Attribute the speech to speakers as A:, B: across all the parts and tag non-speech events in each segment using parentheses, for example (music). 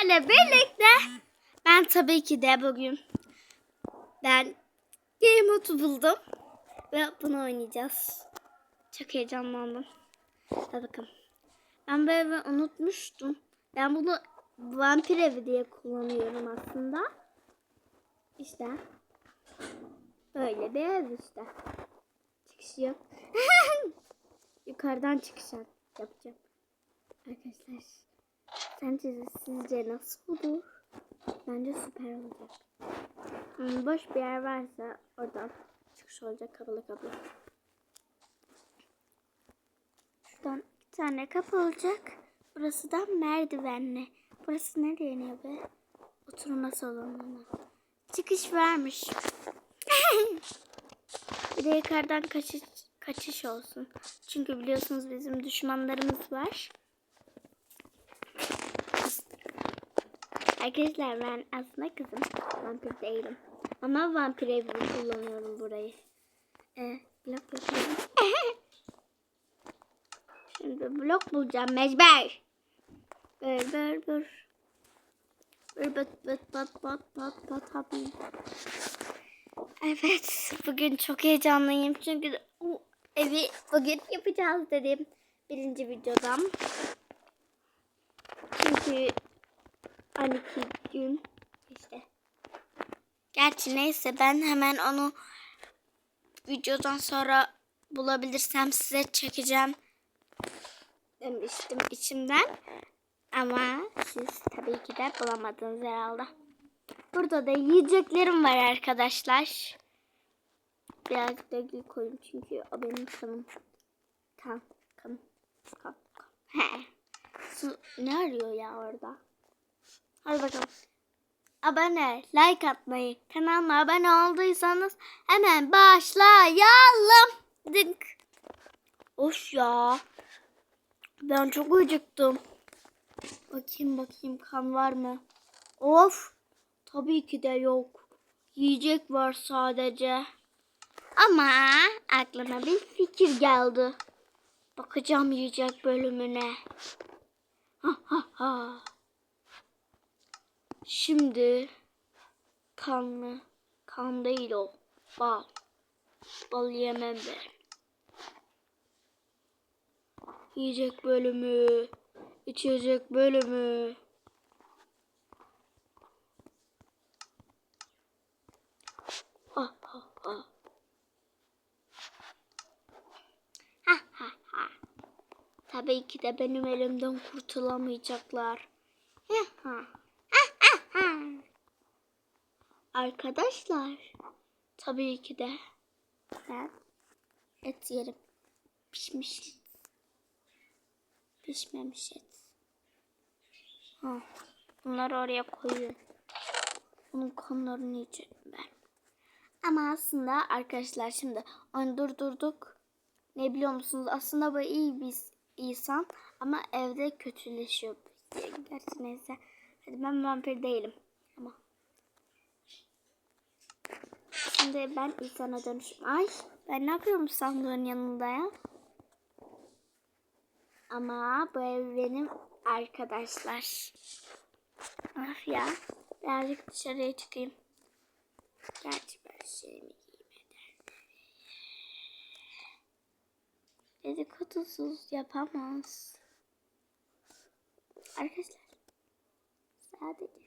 A: sizlerle birlikte ben tabii ki de bugün ben Game Mode'u buldum ve bunu oynayacağız. Çok heyecanlandım. Hadi bakalım. Ben bu evi unutmuştum. Ben bunu vampir evi diye kullanıyorum aslında. İşte böyle bir ev işte. Çıkış yok. (laughs) Yukarıdan çıkış yapacağım. Arkadaşlar sence sizce nasıl olur? Bence süper olacak. Hmm, boş bir yer varsa oradan çıkış olacak kapalı kapı. Şuradan iki tane kapı olacak. Burası da merdivenli. Burası ne deniyor be? Oturma salonu. Çıkış varmış. (laughs) bir de yukarıdan kaçış, kaçış olsun. Çünkü biliyorsunuz bizim düşmanlarımız var. Arkadaşlar ben aslında kızım. Vampir değilim. Ama vampir evi kullanıyorum burayı. Ee, blok yapalım. (laughs) Şimdi blok bulacağım mecbur. Bır bır bır. Bır bıt bıt bıt bıt bıt abi. Evet bugün çok heyecanlıyım çünkü o evi bugün yapacağız dedim birinci videodan. Çünkü 12 gün işte. Gerçi neyse ben hemen onu videodan sonra bulabilirsem size çekeceğim demiştim içimden. Ama siz tabii ki de bulamadınız herhalde. Burada da yiyeceklerim var arkadaşlar. Birazcık da gül koyayım çünkü o benim kanım. Kan, kan, kan. Su ne arıyor ya orada? Hadi bakalım. Abone, like atmayı, kanalıma abone olduysanız hemen başlayalım. Dink. Of ya. Ben çok acıktım. Bakayım bakayım kan var mı? Of. Tabii ki de yok. Yiyecek var sadece. Ama aklıma bir fikir geldi. Bakacağım yiyecek bölümüne. Ha ha ha. Şimdi kan mı? Kan değil o. Bal. Bal yemem ben. Yiyecek bölümü. içecek bölümü. Ha ha ha. Tabii ki de benim elimden kurtulamayacaklar. Ha ha. Arkadaşlar tabii ki de ben et yerim. Pişmiş et. Pişmemiş et. Ha, bunları oraya koyuyorum. Bunun kanlarını yiyeceğim ben. Ama aslında arkadaşlar şimdi onu durdurduk. Ne biliyor musunuz? Aslında bu iyi bir insan ama evde kötüleşiyor. Gerçi neyse. Hadi ben vampir değilim. Ama. Şimdi ben insana dönüşüm. Ay ben ne yapıyorum sandığın yanında ya? Ama bu ev benim arkadaşlar. Ah ya. Birazcık dışarıya çıkayım. Gerçi ben şeyimi giymeden. Dedikodusuz yapamaz. Arkadaşlar. Sadece.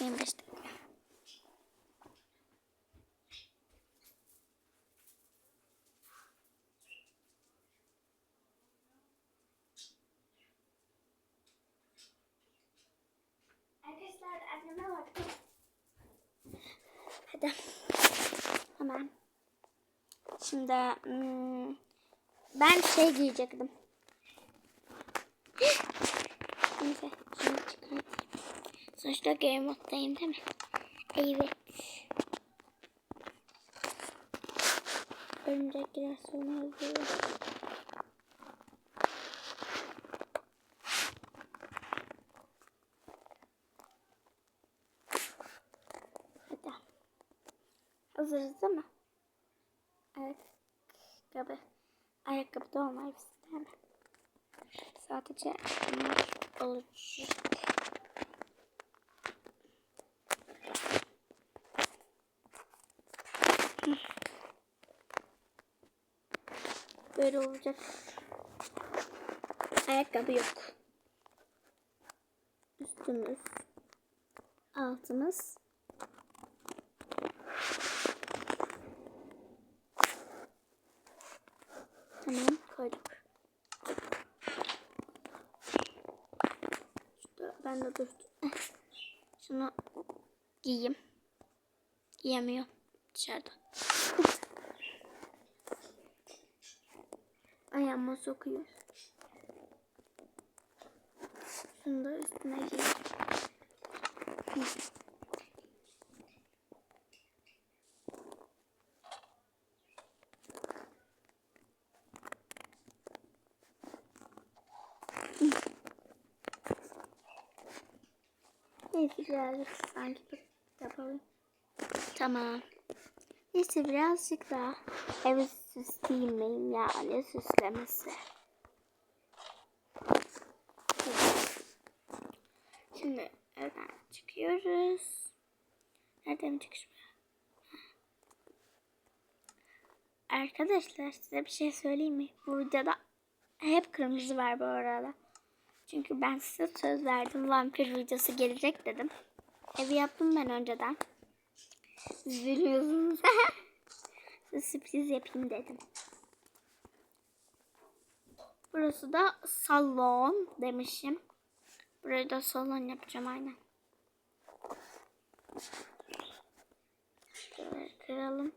A: 25 dakika. Arkadaşlar anneme baktım. Hadi. Hemen. Şimdi hmm, ben şey giyecektim. (gasps) Neyse. Sonuçta game moddayım değil mi? Evet. Örümcekler sonra öldürüyor. Hadi. Hazırız değil mi? Ayakkabı. Ayakkabı da olmayı istemem. Sadece bunlar olacak. Hı. Böyle olacak. Ayakkabı yok. Üstümüz. Altımız. Tamam koyduk. Şurada ben de dur. Şunu giyeyim. Giyemiyor dışarıda. Ayağıma sokuyor. Şunu da üstüne giyeyim. Neyse birazcık sanki yapalım. Tamam. Neyse birazcık daha evi süsleyeyim yani süslemesi. Şimdi evden çıkıyoruz. Nereden çıkış? Arkadaşlar size bir şey söyleyeyim mi? Bu videoda hep kırmızı var bu arada. Çünkü ben size söz verdim vampir videosu gelecek dedim. Evi yaptım ben önceden. Üzülüyorsunuz. (laughs) Sürpriz yapayım dedim. Burası da salon demişim. Burayı da salon yapacağım aynen. Şöyle kıralım.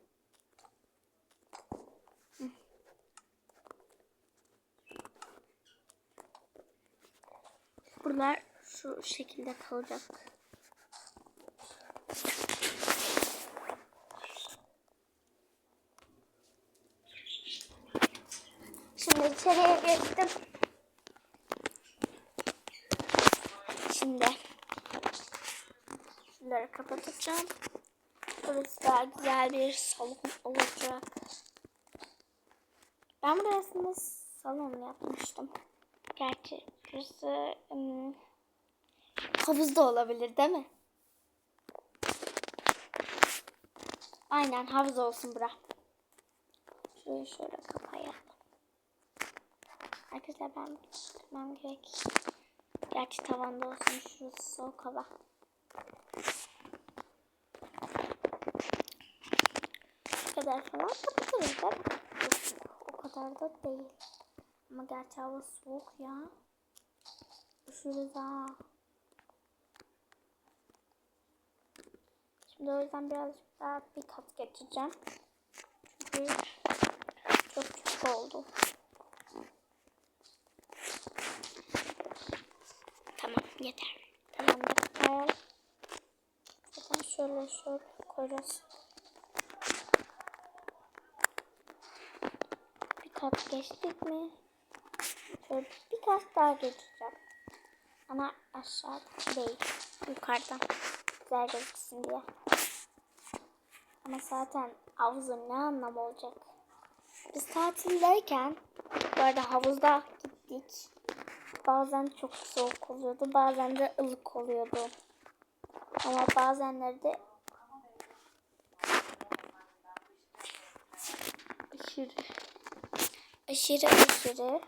A: Buralar şu şekilde kalacak. Şimdi içeriye geçtim. Şimdi şunları kapatacağım. Burası daha güzel bir salon olacak. Ben buraya aslında salon yapmıştım. Gerçi burası ım, havuz da olabilir değil mi? Aynen havuz olsun bura. Şurayı şöyle kapayalım. Arkadaşlar ben çıkmam gerek. Gerçi tavanda olsun şurası soğuk hava. Bu kadar falan kapatırız? Yok, o kadar da değil. Ama gerçi hava soğuk ya. Üşürüz ha. Şimdi o yüzden birazcık daha bir kat geçeceğim. Çünkü çok küçük oldu. Tamam yeter. Tamam yeter. Zaten şöyle şöyle koyacağız. Bir kat geçtik mi? Şöyle bir kat daha geçeceğim. Ama aşağıda değil. Yukarıdan. Güzel gözüksün diye. Ama zaten havuzun ne anlamı olacak? Biz tatildeyken bu arada havuzda gittik. Bazen çok soğuk oluyordu. Bazen de ılık oluyordu. Ama bazenleri de aşırı aşırı aşırı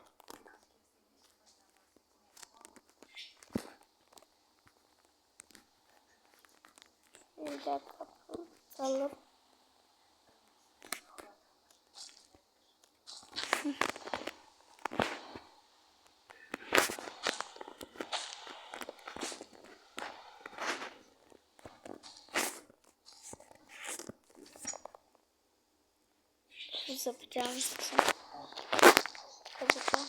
A: bir de kapatalım. Tuz yapacağım için. Kazacağım.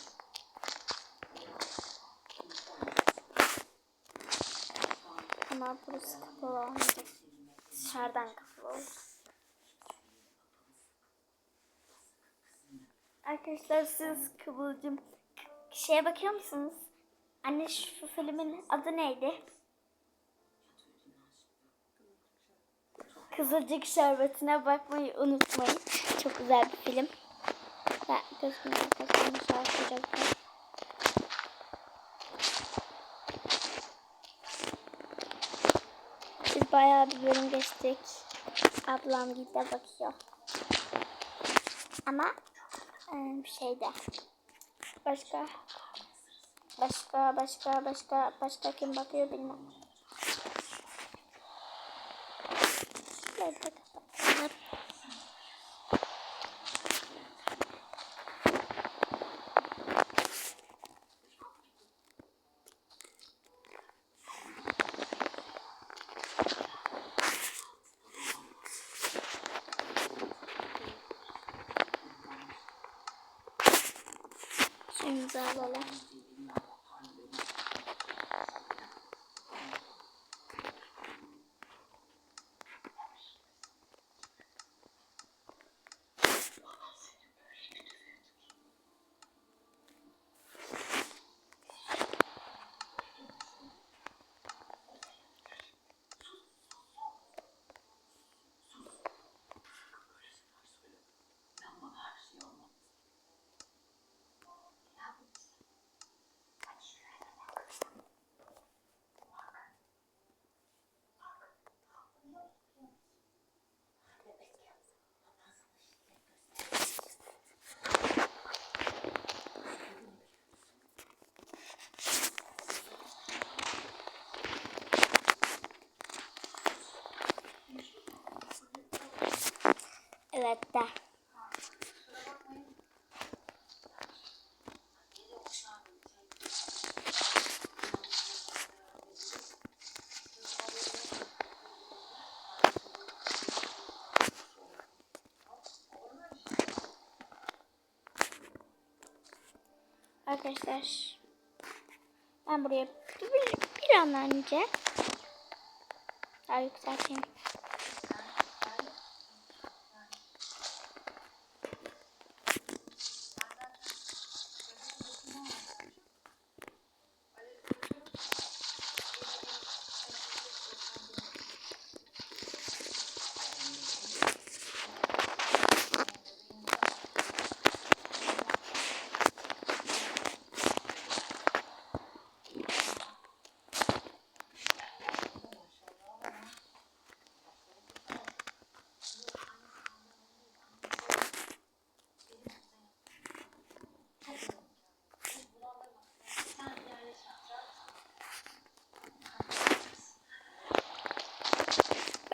A: Ama burası kapalı olmayacak. Dışarıdan kapalı olur. Arkadaşlar siz Kıvılcım şeye bakıyor musunuz? Anne şu filmin adı neydi? Kızılcık Şerbeti'ne bakmayı unutmayın çok güzel bir film. Ben gözümün arkasını. Biz bayağı bir bölüm geçtik. Ablam gide bakıyor. Ama e, bir şey şeyde başka başka başka başka başka kim bakıyor bilmem. Neyse. Kapatalım. Şimdi de. Arkadaşlar ben buraya bir, bir an önce daha yükselteyim.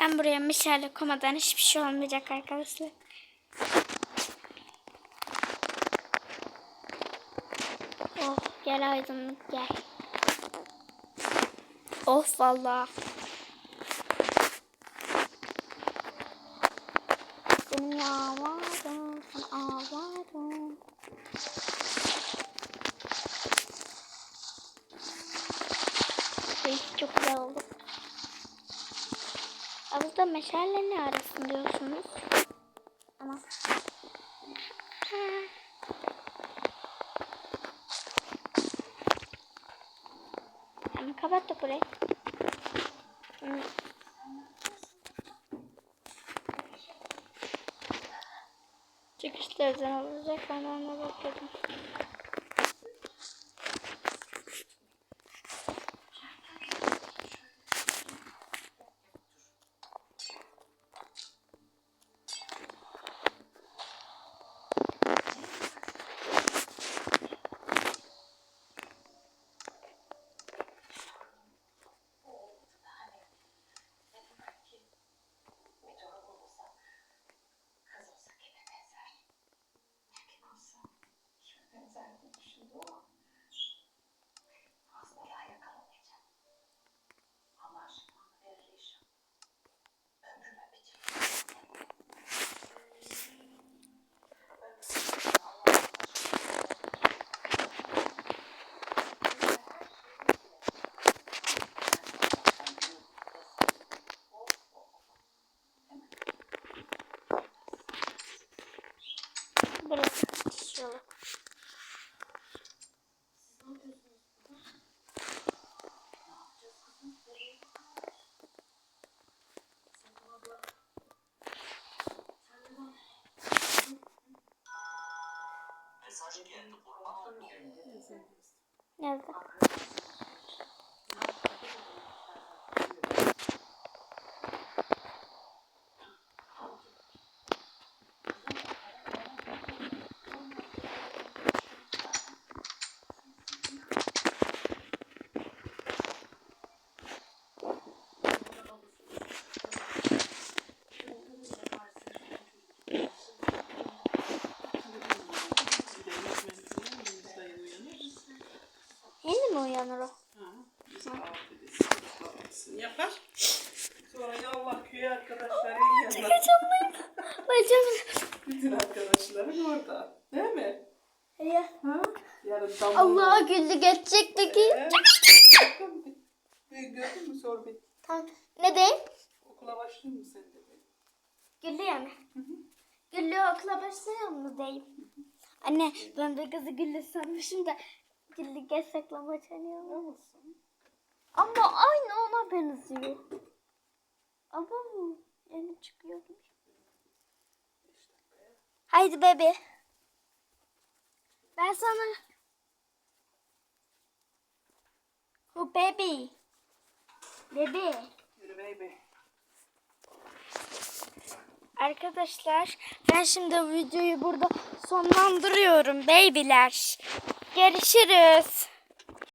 A: Ben buraya meşale koymadan hiçbir şey olmayacak arkadaşlar. Oh gel aydınlık gel. Of valla. Seni ağlarım, sen ağlarım. Ay, çok güzel oldu. Arada meşale ne arasın diyorsunuz? Ama. Ha. Ama kapat da burayı. Hı. Çıkışta özen olacak. Ben ona bakıyordum. Burası çıkış yolu. Nerede? Mı uyanır o?
B: Ha, biz yapar. Sonra yallah köye arkadaşları yanına.
A: Bacım.
B: Bütün arkadaşların orada. Değil mi?
A: Ya.
B: Ha? Yarın damla.
A: Allah güldü geçecek peki.
B: Evet. Bakın bir- bir Gördün mü sor bir.
A: Tamam. Ne diyeyim?
B: Okula başlıyor musun sen de?
A: Güllü yani. Güllü okula başlıyor mu diyeyim? Anne ben de kızı Güllü sanmışım da Geç saklambaç oynuyor mu?
B: Olsun.
A: Ama aynı ona benziyor. Ama bu yeni çıkıyormuş. Haydi bebe. Ben sana Bu baby. Bebe.
B: Yürü baby.
A: Arkadaşlar ben şimdi videoyu burada sonlandırıyorum beybiler. Görüşürüz.